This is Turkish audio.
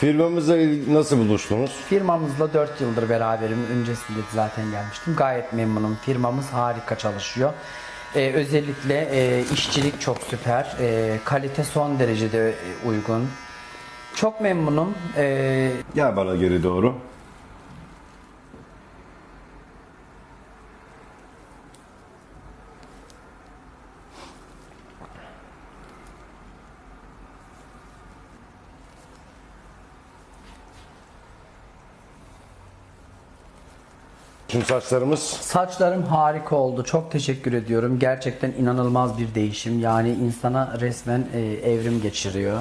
Firmamızla nasıl buluştunuz? Firmamızla 4 yıldır beraberim. Öncesinde de zaten gelmiştim. Gayet memnunum. Firmamız harika çalışıyor. Ee, özellikle e, işçilik çok süper. Ee, kalite son derecede e, uygun. Çok memnunum. Ee, Gel bana geri doğru. Şimdi saçlarımız Saçlarım harika oldu. Çok teşekkür ediyorum. Gerçekten inanılmaz bir değişim. Yani insana resmen e, evrim geçiriyor.